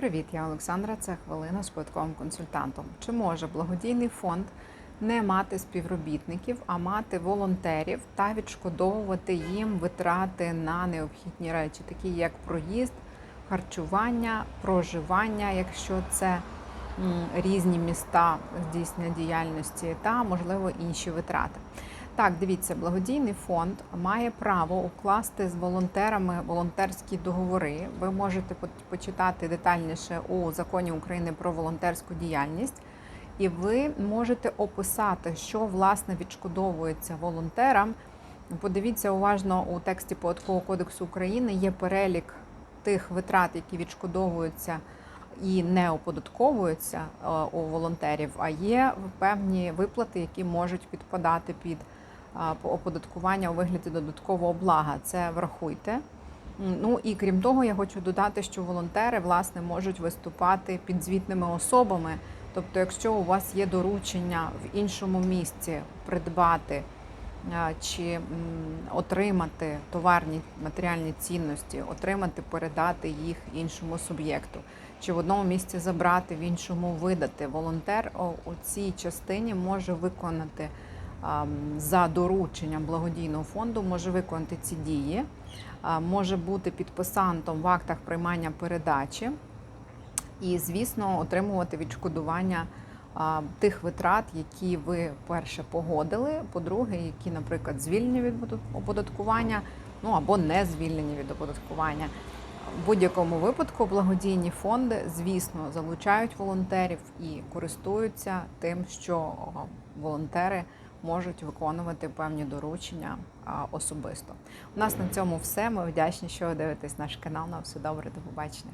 Привіт, я Олександра. Це хвилина з податковим консультантом. Чи може благодійний фонд не мати співробітників, а мати волонтерів та відшкодовувати їм витрати на необхідні речі, такі як проїзд, харчування, проживання, якщо це різні міста здійснення діяльності, та можливо інші витрати. Так, дивіться, благодійний фонд має право укласти з волонтерами волонтерські договори. Ви можете почитати детальніше у законі України про волонтерську діяльність, і ви можете описати, що власне відшкодовується волонтерам. Подивіться уважно у тексті Податкового кодексу України є перелік тих витрат, які відшкодовуються і не оподатковуються е, у волонтерів, а є певні виплати, які можуть підпадати під оподаткування у вигляді додаткового блага. Це врахуйте. Ну і крім того, я хочу додати, що волонтери власне можуть виступати підзвітними особами. Тобто, якщо у вас є доручення в іншому місці придбати чи отримати товарні матеріальні цінності, отримати, передати їх іншому суб'єкту, чи в одному місці забрати, в іншому видати, волонтер у цій частині може виконати за дорученням благодійного фонду може виконати ці дії, може бути підписантом в актах приймання передачі і, звісно, отримувати відшкодування тих витрат, які ви перше погодили, по-друге, які, наприклад, звільнені від оподаткування, ну або не звільнені від оподаткування. В будь-якому випадку благодійні фонди, звісно, залучають волонтерів і користуються тим, що волонтери можуть виконувати певні доручення особисто. У нас на цьому все. Ми вдячні, що ви дивитесь наш канал. На все добре, до побачення.